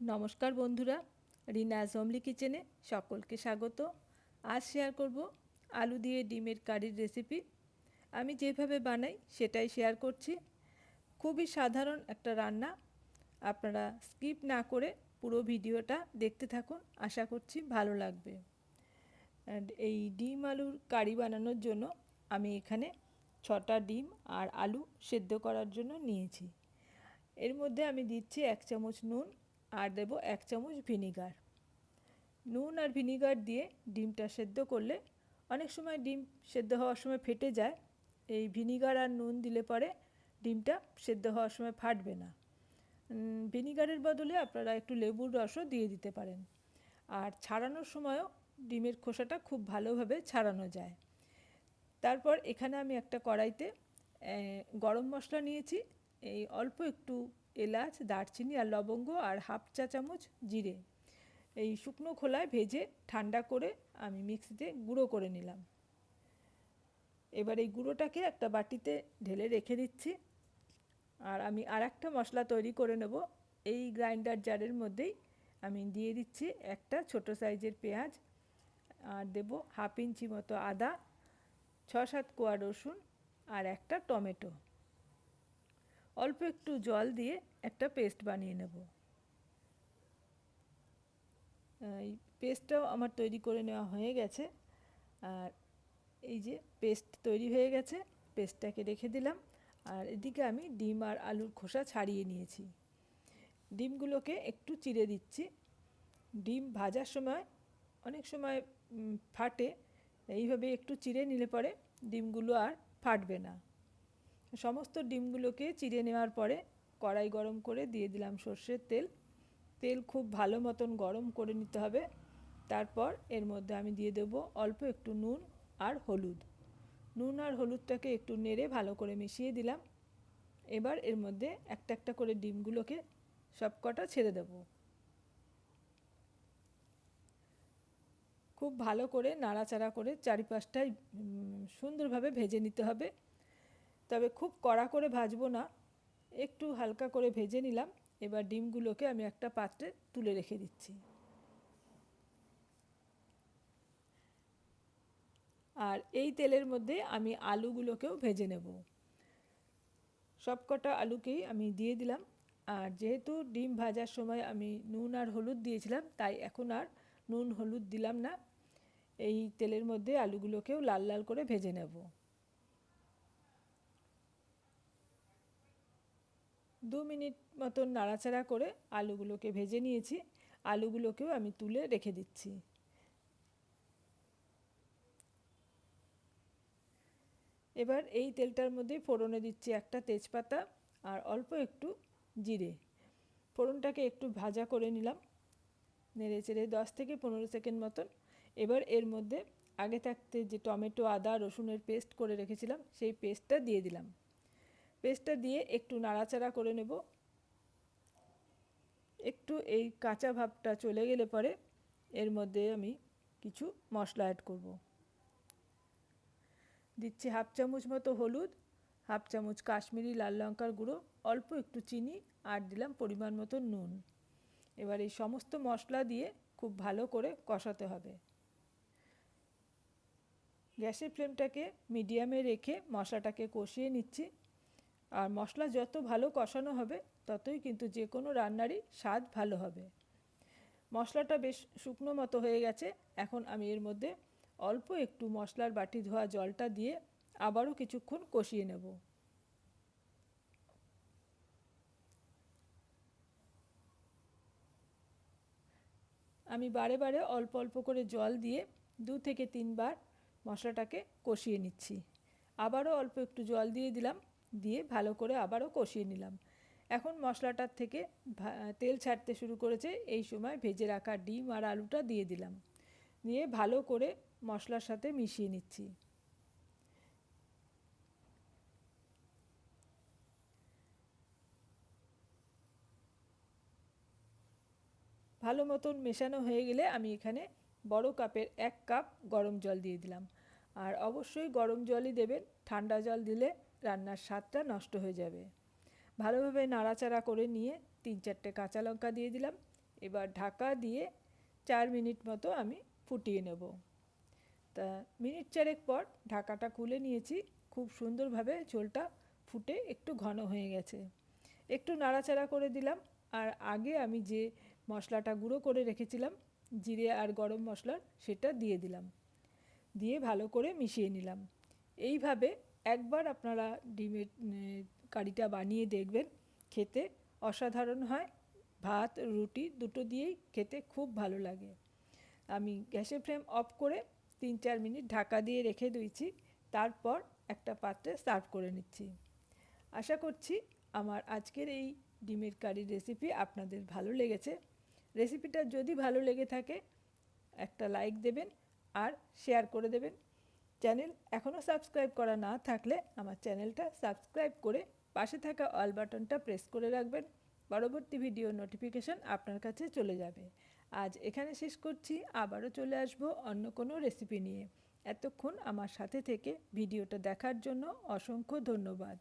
নমস্কার বন্ধুরা, রিনা জমলি কিচেনে সকলকে স্বাগত। আজ শেয়ার করব আলু দিয়ে ডিমের কারির রেসিপি আমি যেভাবে বানাই সেটাই শেয়ার করছি। খুবই সাধারণ একটা রান্না। আপনারা স্কিপ না করে পুরো ভিডিওটা দেখতে থাকুন, আশা করছি ভালো লাগবে। এই ডিম আলুর কারি বানানোর জন্য আমি এখানে ছটা ডিম আর আলু সেদ্ধ করার জন্য নিয়েছি। এর মধ্যে আমি দিচ্ছি এক চামচ নুন আর দেব এক চামচ ভিনিগার। নুন আর ভিনিগার দিয়ে ডিমটা সেদ্ধ করলে অনেক সময় ডিম সেদ্ধ হওয়ার সময় ফেটে যায়, এই ভিনিগার আর নুন দিলে পরে ডিমটা সেদ্ধ হওয়ার সময় ফাটবে না। ভিনিগারের বদলে আপনারা একটু লেবুর রসও দিয়ে দিতে পারেন। আর ছাড়ানোর সময়ও ডিমের খোসাটা খুব ভালোভাবে ছাড়ানো যায়। তারপর এখানে আমি একটা কড়াইতে গরম মশলা নিয়েছি। এই অল্প একটু এলাচ, দারচিনি আর লবঙ্গ আর হাফ চা চামচ জিরে। এই শুকনো খোলায় ভেজে ঠান্ডা করে আমি মিক্সিতে গুঁড়ো করে নিলাম। এবার এই গুঁড়োটাকে একটা বাটিতে ঢেলে রেখে দিচ্ছি। আর আমি আর একটা মশলা তৈরি করে নেব। এই গ্রাইন্ডার জারের মধ্যেই আমি দিয়ে দিচ্ছি একটা ছোট সাইজের পেঁয়াজ। আর দেব হাফ ইঞ্চি মতো আদা, ছ সাত কোয়া রসুন আর একটা টমেটো। অল্প একটু জল দিয়ে একটা পেস্ট বানিয়ে নেব। এই পেস্টটাও আমার তৈরি করে নেওয়া হয়ে গেছে। আর এই যে পেস্ট তৈরি হয়ে গেছে, পেস্টটাকে রেখে দিলাম। আর এদিকে আমি ডিম আর আলুর খোসা ছাড়িয়ে নিয়েছি। ডিমগুলোকে একটু চিড়ে দিচ্ছি। ডিম ভাজার সময়, অনেক সময় ফাটে, এইভাবে একটু চিড়ে নিলে পরে ডিমগুলো আর ফাটবে না। সমস্ত ডিমগুলোকে চিড়ে নেওয়ার পরে কড়াই গরম করে দিয়ে দিলাম সর্ষের তেল। তেল খুব ভালো মতন গরম করে নিতে হবে। তারপর এর মধ্যে আমি দিয়ে দেবো অল্প একটু নুন আর হলুদ। নুন আর হলুদটাকে একটু নেড়ে ভালো করে মিশিয়ে দিলাম। এবার এর মধ্যে একটা একটা করে ডিমগুলোকে সব কটা ছেড়ে দেব। খুব ভালো করে নাড়াচাড়া করে চারিপাশটায় সুন্দরভাবে ভেজে নিতে হবে। তবে খুব কড়া করে ভাজবো না। একটু হালকা করে ভেজে নিলাম। এবার ডিমগুলোকে আমি একটা পাত্রে তুলে রেখে দিচ্ছি। আর এই তেলের মধ্যে আমি আলুগুলোকেও ভেজে নেব। সবকটা আলুকেই আমি দিয়ে দিলাম। আর যেহেতু ডিম ভাজার সময় আমি নুন আর হলুদ দিয়েছিলাম, তাই এখন আর নুন হলুদ দিলাম না। এই তেলের মধ্যে আলুগুলোকেও লাল লাল করে ভেজে নেব। দু মিনিট মতন নাড়াচাড়া করে আলুগুলোকে ভেজে নিয়েছি। আলুগুলোকেও আমি তুলে রেখে দিচ্ছি। এবার এই তেলটার মধ্যে ফোড়নে দিচ্ছি একটা তেজপাতা আর অল্প একটু জিরে। ফোড়নটাকে একটু ভাজা করে নিলাম। নেড়ে চেড়ে দশ থেকে পনেরো সেকেন্ড মতন। এবার এর মধ্যে আগে থাকতে যে টমেটো, আদা, রসুনের পেস্ট করে রেখেছিলাম, সেই পেস্টটা দিয়ে দিলাম। পেস্টটা দিয়ে একটু নাড়াচাড়া করে নেব। একটু এই কাঁচা ভাবটা চলে গেলে পরে এর মধ্যে আমি কিছু মশলা অ্যাড করব। দিচ্ছি হাফ চামচ মতো হলুদ, হাফ চামচ কাশ্মীরি লাল লঙ্কার গুঁড়ো, অল্প একটু চিনি আর দিলাম পরিমাণ মতো নুন। এবার এই সমস্ত মশলা দিয়ে খুব ভালো করে কষাতে হবে। গ্যাসের ফ্লেমটাকে মিডিয়ামে রেখে মশলাটাকে কষিয়ে নিচ্ছি। আর মশলা যত ভালো কষানো হবে, ততই কিন্তু যে কোনো রান্নারই স্বাদ ভালো হবে। মশলাটা বেশ শুকনো মতো হয়ে গেছে। এখন আমি এর মধ্যে অল্প একটু মশলার বাটি ধোয়া জলটা দিয়ে আবারও কিছুক্ষণ কষিয়ে নেব। আমি বারে বারে অল্প অল্প করে জল দিয়ে দু থেকে তিনবার মশলাটাকে কষিয়ে নিচ্ছি। আবারও অল্প একটু জল দিয়ে দিলাম। দিয়ে ভালো করে আবারও কষিয়ে নিলাম। এখন মশলাটার থেকে তেল ছাড়তে শুরু করেছে, এই সময় ভেজে রাখা ডিম আর আলুটা দিয়ে দিলাম। দিয়ে ভালো করে মশলার সাথে মিশিয়ে নিচ্ছি। ভালো মতন মেশানো হয়ে গেলে আমি এখানে বড় কাপের এক কাপ গরম জল দিয়ে দিলাম। আর অবশ্যই গরম জলই দেবেন, ঠান্ডা জল দিলে রান্নার স্বাদটা নষ্ট হয়ে যাবে। ভালোভাবে নাড়াচাড়া করে নিয়ে তিন চারটে কাঁচা লঙ্কা দিয়ে দিলাম। এবার ঢাকা দিয়ে চার মিনিট মতো আমি ফুটিয়ে নেব। তা মিনিট চারেক পর ঢাকাটা খুলে নিয়েছি। খুব সুন্দরভাবে ঝোলটা ফুটে একটু ঘন হয়ে গেছে। একটু নাড়াচাড়া করে দিলাম। আর আগে আমি যে মশলাটা গুঁড়ো করে রেখেছিলাম, জিরে আর গরম মশলার সেটা দিয়ে দিলাম। দিয়ে ভালো করে মিশিয়ে নিলাম। এইভাবে একবার আপনারা ডিমের কারিটা বানিয়ে দেখবেন, খেতে অসাধারণ হয়। ভাত, রুটি দুটো দিয়েই খেতে খুব ভালো লাগে। আমি গ্যাসের ফ্লেম অফ করে তিন চার মিনিট ঢাকা দিয়ে রেখে দিয়েছি। তারপর একটা পাত্রে সার্ভ করে নিচ্ছি। আশা করছি আমার আজকের এই ডিমের কারি রেসিপি আপনাদের ভালো লেগেছে। রেসিপিটা যদি ভালো লেগে থাকে, একটা লাইক দেবেন আর শেয়ার করে দেবেন। চ্যানেল এখনও সাবস্ক্রাইব করা না থাকলে আমার চ্যানেলটা সাবস্ক্রাইব করে পাশে থাকা অল বাটনটা প্রেস করে রাখবেন। পরবর্তী ভিডিও নোটিফিকেশন আপনার কাছে চলে যাবে। আজ এখানে শেষ করছি। আবারও চলে আসব অন্য কোনো রেসিপি নিয়ে। এতক্ষণ আমার সাথে থেকে ভিডিওটা দেখার জন্য অসংখ্য ধন্যবাদ।